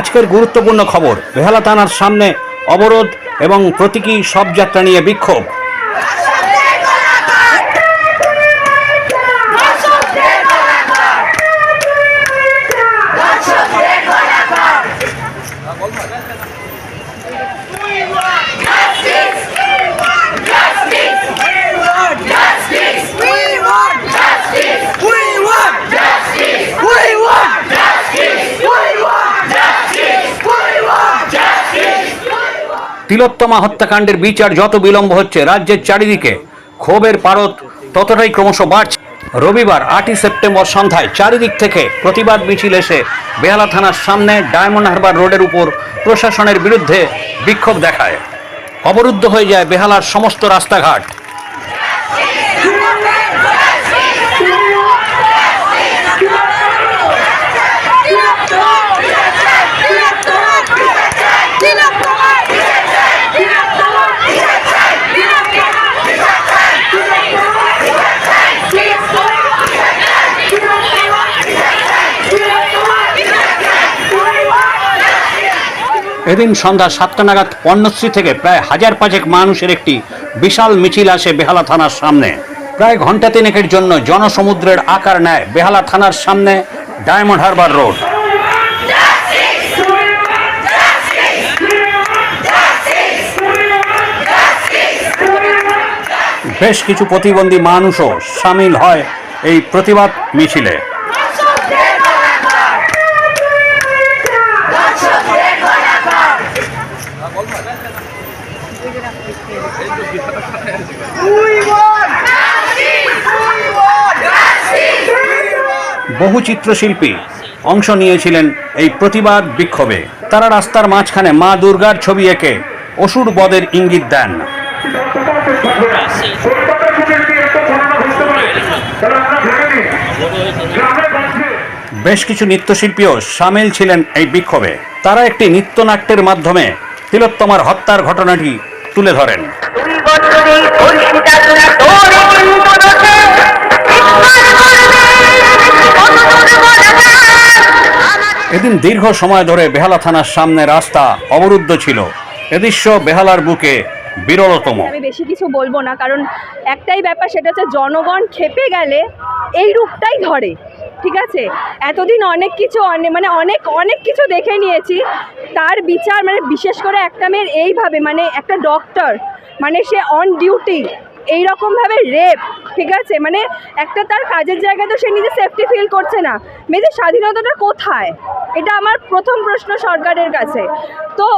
আজকের গুরুত্বপূর্ণ খবর বেহালা থানার সামনে অবরোধ এবং প্রতীকী সব যাত্রা নিয়ে বিক্ষোভ We want justice. We want justice. We want justice. We want justice. We want justice. তিলোত্তমা হত্যাকাণ্ডের বিচার যত বিলম্ব হচ্ছে, রাজ্যের চারিদিকে ক্ষোভের পারত ততটাই ক্রমশ বাড়ছে। রবিবার আটই সেপ্টেম্বর সন্ধ্যায় চারিদিক থেকে প্রতিবাদ মিছিল এসে বেহালা থানার সামনে ডায়মন্ড হারবার রোডের উপর প্রশাসনের বিরুদ্ধে বিক্ষোভ দেখায়। অবরুদ্ধ হয়ে যায় বেহালার সমস্ত রাস্তাঘাট। এদিন সন্ধ্যা সাতটা নাগাদ পণ্যশ্রী থেকে প্রায় হাজার পাঁচেক মানুষের একটি বিশাল মিছিল আসে বেহালা থানার সামনে। প্রায় ঘণ্টা তিনেকের জন্য জনসমুদ্রের আকার নেয় বেহালা থানার সামনে ডায়মন্ড হারবার রোড। বেশ কিছু প্রতিবন্ধী মানুষও সামিল হয় এই প্রতিবাদ মিছিলে। বহু চিত্রশিল্পী অংশ নিয়েছিলেন এই প্রতিবাদ বিক্ষোভে। তারা রাস্তার মাঝখানে মা দুর্গার ছবি এঁকে অসুর বদের ইঙ্গিত দেন। বেশ কিছু নৃত্যশিল্পীও সামিল ছিলেন এই বিক্ষোভে। তারা একটি নৃত্যনাট্যের মাধ্যমে তিলোত্তমার হত্যার ঘটনাটি তুলে ধরেন। দীর্ঘ সময় ধরে বেহালা থানার সামনে রাস্তা অবরুদ্ধ ছিল। এদৃশ্য বেহালার বুকে বিরলতম। আমি বেশি কিছু বলব না, কারণ একটাই ব্যাপার, সেটা হচ্ছে জনগণ খেপে গেলে এই রূপটাই ধরে, ঠিক আছে? এতদিন অনেক কিছু মানে অনেক অনেক কিছু দেখে নিয়েছি। তার বিচার মানে বিশেষ করে একটা মেয়ের এইভাবে মানে একটা ডক্টর মানে সে অন ডিউটি এইরকমভাবে রেপ ঠিক আছে? মানে একটা তার কাজের জায়গায় তো সে নিজে সেফটি ফিল করছে না। মেয়েদের স্বাধীনতাটা কোথায়? এটা আমার প্রথম প্রশ্ন সরকারের কাছে। তো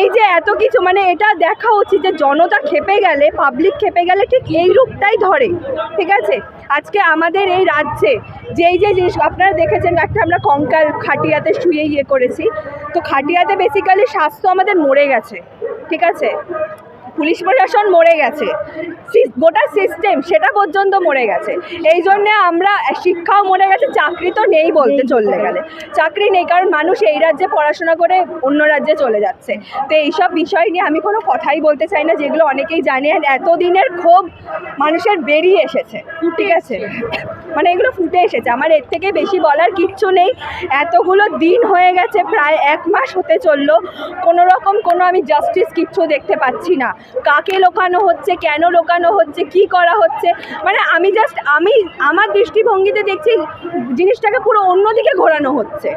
এই যে এত কিছু মানে এটা দেখা উচিত যে জনতা খেপে গেলে পাবলিক খেপে গেলে ঠিক এই রূপটাই ধরে, ঠিক আছে? আজকে আমাদের এই রাজ্যে যেই যে জিনিস, আপনারা দেখেছেন একটা আমরা কঙ্কাল খাটিয়াতে শুয়ে ইয়ে করেছি। তো খাটিয়াতে বেসিক্যালি স্বাস্থ্য আমাদের মরে গেছে, ঠিক আছে? পুলিশ প্রশাসন মরে গেছে। গোটা সিস্টেম সেটা পর্যন্ত মরে গেছে। এই জন্যে আমরা, শিক্ষাও মরে গেছে, চাকরি তো নেই বলতে চললে গেলে। চাকরি নেই, কারণ মানুষ এই রাজ্যে পড়াশোনা করে অন্য রাজ্যে চলে যাচ্ছে। তো এইসব বিষয় নিয়ে আমি কোনো কথাই বলতে চাই না, যেগুলো অনেকেই জানে। এতদিনের ক্ষোভ মানুষের বেরিয়ে এসেছে, ঠিক আছে? মানে এগুলো ফুটে এসেছে। আমার এর থেকে বেশি বলার কিচ্ছু নেই। এতগুলো দিন হয়ে গেছে, প্রায় এক মাস হতে চলল। কোনো রকম কোনো আমি জাস্টিস কিচ্ছু দেখতে পাচ্ছি না। কাকে লোকানো হচ্ছে, কেন লোকানো হচ্ছে, কি করা হচ্ছে? মানে আমি জাস্ট আমি, আমার দৃষ্টিভঙ্গিতে দেখছি জিনিসটাকে পুরো অন্যদিকে ঘোরানো হচ্ছে।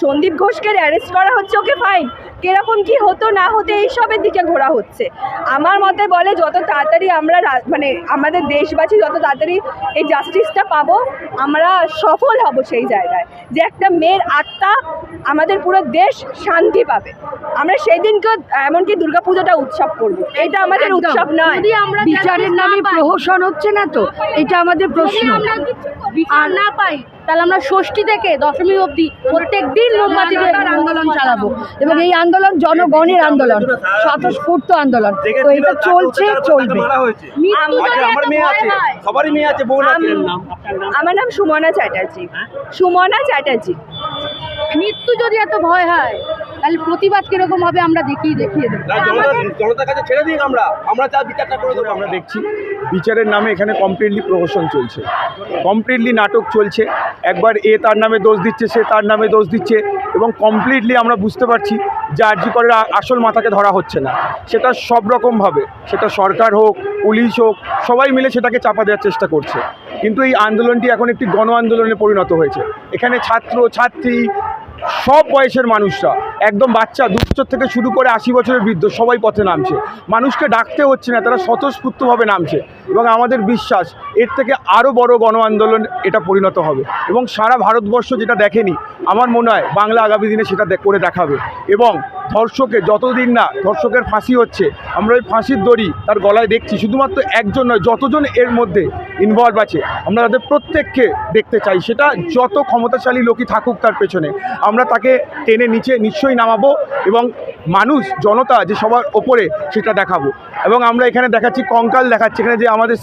সন্দীপ ঘোষকে অ্যারেস্ট করা হচ্ছে ওকে ফাইন কীরকম কি হতো না হতো এইসবের দিকে ঘোরা হচ্ছে। আমার মতে বলে যত তাড়াতাড়ি আমরা রা- মানে আমাদের দেশবাসী যত তাড়াতাড়ি এই জাস্টিসটা পাবো আমরা সফল হব সেই জায়গায়। যে একটা মেয়ের আত্মা আমাদের পুরো দেশ শান্তি পাবে। আমরা সেই দিনকে এমনকি দুর্গাপুজোটা উৎসব করব। এটা আমাদের উৎসব নয়। যদি আমরা বিচারের নামে প্রহসন হচ্ছে না তো? এটা আমাদের প্রশ্ন। বিচার না পাই তাহলে আমরা ষষ্ঠী থেকে দশমী অবধি প্রত্যেক দিন মোমবাতি দিয়ে আন্দোলন চালাবো। এবং এই আন্দোলন জনগণের আন্দোলন স্বতঃস্ফূর্ত আন্দোলন। তো এটা চলছে চলবে। আম- আমার নাম সুমনা চ্যাটার্জি। সুমনা চ্যাটার্জি। মৃত্যু যদি এত ভয় হয় তাহলে প্রতিবাদ কীরকম হবে আমরা দেখিয়ে দেখিয়ে দেবো। জনতার কাছে ছেড়ে দিন আমরা। আমরা যা বিচারটা করে দেবো। আমরা দেখছি বিচারের নামে এখানে কমপ্লিটলি প্রহসন চলছে। কমপ্লিটলি নাটক চলছে। একবার এ তার নামে দোষ দিচ্ছে সে তার নামে দোষ দিচ্ছে এবং কমপ্লিটলি আমরা বুঝতে পারছি যে আরজি করের আসল মাথাকে ধরা হচ্ছে না। সেটা সব রকমভাবে সেটা সরকার হোক পুলিশ হোক সবাই মিলে সেটাকে চাপা দেওয়ার চেষ্টা করছে। কিন্তু এই আন্দোলনটি এখন একটি গণ আন্দোলনে পরিণত হয়েছে। এখানে ছাত্র ছাত্রী সব বয়সের মানুষরা, একদম বাচ্চা, দু বছর থেকে শুরু করে আশি বছরের বৃদ্ধ, সবাই পথে নামছে। মানুষকে ডাকতে হচ্ছে না, তারা স্বতঃস্ফূর্তভাবে নামছে। এবং আমাদের বিশ্বাস, এর থেকে আরও বড় গণ আন্দোলন এটা পরিণত হবে। এবং সারা ভারতবর্ষ যেটা দেখেনি, আমার মনে হয় বাংলা আগামী দিনে সেটা করে দেখাবে। এবং ধর্ষকের যতদিন না ধর্ষকের ফাঁসি হচ্ছে, আমরা ওই ফাঁসির দড়ি তার গলায় দেখছি। শুধুমাত্র একজন নয়, যতজন এর মধ্যে ইনভলভ আছে, আমরা তাদের প্রত্যেককে দেখতে চাই। সেটা যত ক্ষমতাশালী লোকই থাকুক তার পেছনে। আমরা তাকে টেনে নিচে নিশ্চয়ই নামাবো এবং মানুষ, জনতা যে সবার ওপরে সেটা দেখাবো। এবং আমরা এখানে দেখাচ্ছি, কঙ্কাল দেখাচ্ছি, এখানে যে আমাদের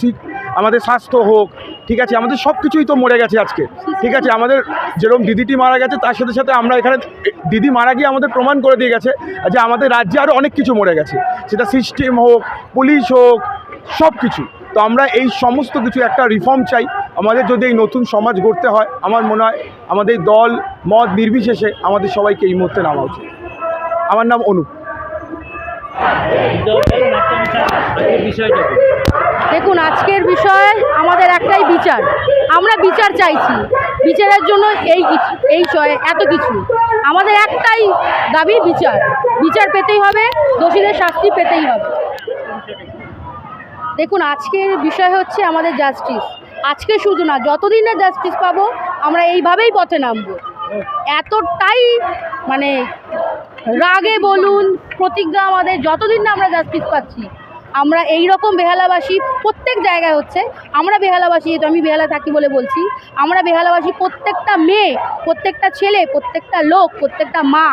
আমাদের স্বাস্থ্য হোক ঠিক আছে, আমাদের সব কিছুই তো মরে গেছে আজকে। ঠিক আছে, আমাদের যেরকম দিদিটি মারা গেছে, তার সাথে সাথে আমরা এখানে দিদি মারা গিয়ে আমাদের প্রমাণ করে দিয়ে গেছে যে আমাদের রাজ্যে আরও অনেক কিছু মরে গেছে। সেটা সিস্টেম হোক পুলিশ হোক সব কিছু তো আমরা এই সমস্ত কিছু একটা রিফর্ম চাই। আমাদের যদি এই নতুন সমাজ গড়তে হয়, আমার মনে হয় আমাদের দল, মত নির্বিশেষে আমাদের সবাইকে এই মুহূর্তে নামা উচিত। আমার নাম অনুপ। দেখুন, আজকের বিষয় আমাদের একটাই বিচার। আমরা বিচার চাইছি। বিচারের জন্য এই এই এত কিছু। আমাদের একটাই দাবি বিচার। বিচার পেতেই হবে, দোষীদের শাস্তি পেতেই হবে। দেখুন, আজকের বিষয় হচ্ছে আমাদের জাস্টিস আজকে শুধু না, যতদিন না জাস্টিস পাবো, আমরা এইভাবেই পথে নামবো। এতটাই মানে রাগে বলুন, প্রতিজ্ঞা আমাদের, যতদিন না আমরা জাস্টিস পাচ্ছি আমরা এই রকম বেহালাবাসী প্রত্যেক জায়গায় হচ্ছে, আমরা বেহালাবাসী যেহেতু, আমি বেহালা থাকি বলে বলছি, আমরা বেহালাবাসী প্রত্যেকটা মেয়ে, প্রত্যেকটা ছেলে, প্রত্যেকটা লোক, প্রত্যেকটা মা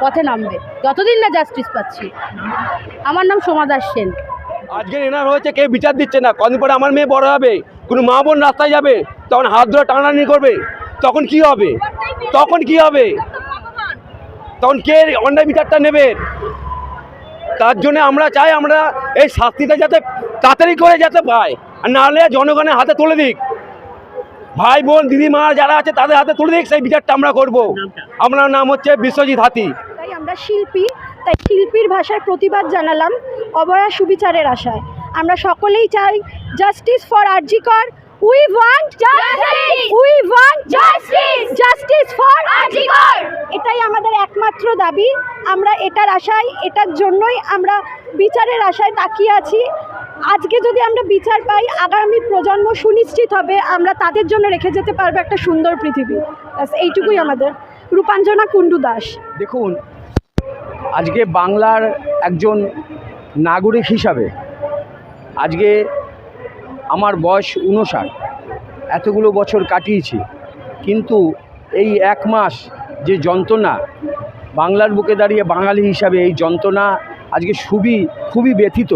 পথে নামবে। যতদিন না জাস্টিস পাচ্ছি। আমার নাম সোমা দাস সেন। আজকে এনার হয়েছে, কেউ বিচার দিচ্ছে না। কদিন পরে আমার মেয়ে বড় হবে, কোনো মা বোন রাস্তায় যাবে, তখন হাত ধরে টানাটানি করবে, তখন কি হবে? তখন কি হবে? তখন কে অন্যায় বিচারটা নেবে? তার জন্য আমরা চাই আমরা এই শাস্তিটা যাতে তাড়াতাড়ি করে যাতে পায় আর নাহলে জনগণের হাতে তুলে দিক। ভাই, বোন দিদিমা যারা আছে তাদের হাতে তুলে দিক, সেই বিচারটা আমরা করব। আমার নাম হচ্ছে বিশ্বজিৎ হাতি। তাই আমরা শিল্পী, তাই শিল্পীর ভাষায় প্রতিবাদ জানালাম অবয়া সুবিচারের আশায়। আমরা সকলেই চাই justice for RG Kar we want justice we want justice justice for RG Kar এটাই আমাদের একমাত্র দাবি। আমরা এটার আশায় এটার জন্যই আমরা বিচারের আশায় তাকিয়ে আছি। আজকে যদি আমরা বিচার পাই আগামী প্রজন্ম সুনিশ্চিত হবে আমরা তাদের জন্য রেখে যেতে পারব একটা সুন্দর পৃথিবী। ব্যাস এইটুকুই আমাদের। রূপাঞ্জনা কুণ্ডু দাস। দেখুন আজকে বাংলার একজন নাগরিক হিসাবে আজকে আমার বয়স উনষাট এতগুলো বছর কাটিয়েছি। কিন্তু এই এক মাস যে যন্ত্রণা, বাংলার বুকে দাঁড়িয়ে বাঙালি হিসাবে এই যন্ত্রণা আজকে খুবই খুবই ব্যথিত।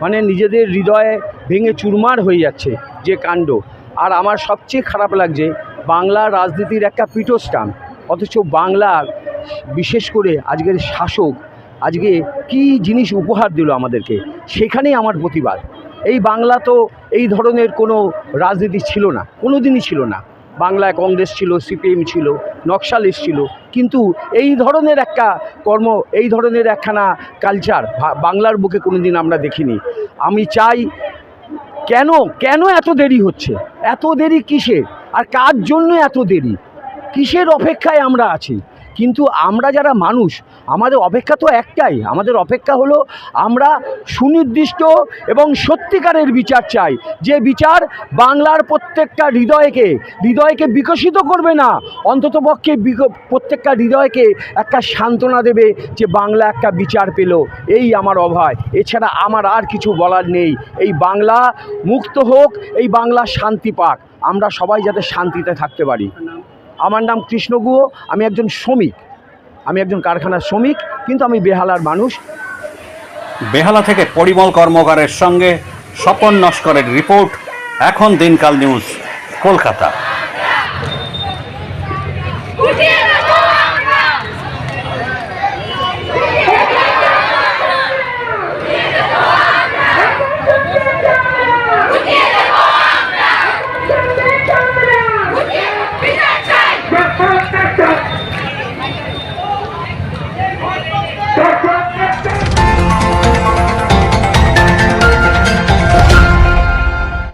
মানে নিজেদের হৃদয়ে ভেঙে চুরমার হয়ে যাচ্ছে যে কাণ্ড। আর আমার সবচেয়ে খারাপ লাগছে, বাংলা রাজনীতির একটা পীঠস্থান। অথচ বাংলার বিশেষ করে আজকের শাসক, আজকে কি জিনিস উপহার দিল আমাদেরকে? সেখানেই আমার প্রতিবাদ। এই বাংলা তো এই ধরনের কোনো রাজনীতি ছিল না কোনো দিনই ছিল না। বাংলায় কংগ্রেস ছিল, সিপিএম ছিল নকশালিস্ট ছিল। কিন্তু এই ধরনের একটা কর্ম, এই ধরনের একখানা কালচার বাংলার বুকে কোনো দিন আমরা দেখিনি। আমি চাই কেন কেন এত দেরি হচ্ছে? এত দেরি কিসের? আর কার জন্য এত দেরি? কিসের অপেক্ষায় আমরা আছি? কিন্তু আমরা যারা মানুষ, আমাদের অপেক্ষা তো একটাই। আমাদের অপেক্ষা হলো আমরা সুনির্দিষ্ট এবং সত্যিকারের বিচার চাই। যে বিচার বাংলার প্রত্যেকটা হৃদয়কে হৃদয়কে বিকশিত করবে না, অন্ততপক্ষে প্রত্যেকটা হৃদয়কে একটা সান্ত্বনা দেবে যে বাংলা একটা বিচার পেল। এই আমার অভয়। এছাড়া আমার আর কিছু বলার নেই। এই বাংলা মুক্ত হোক, এই বাংলা শান্তি পাক। আমরা সবাই যাতে শান্তিতে থাকতে পারি। আমার নাম কৃষ্ণ গুহ, আমি একজন শ্রমিক। আমি একজন কারখানার শ্রমিক, কিন্তু আমি বেহালার মানুষ। বেহালা থেকে পরিমল কর্মকারের সঙ্গে স্বপন নস্করের রিপোর্ট, এখন দিনকাল নিউজ, কলকাতা।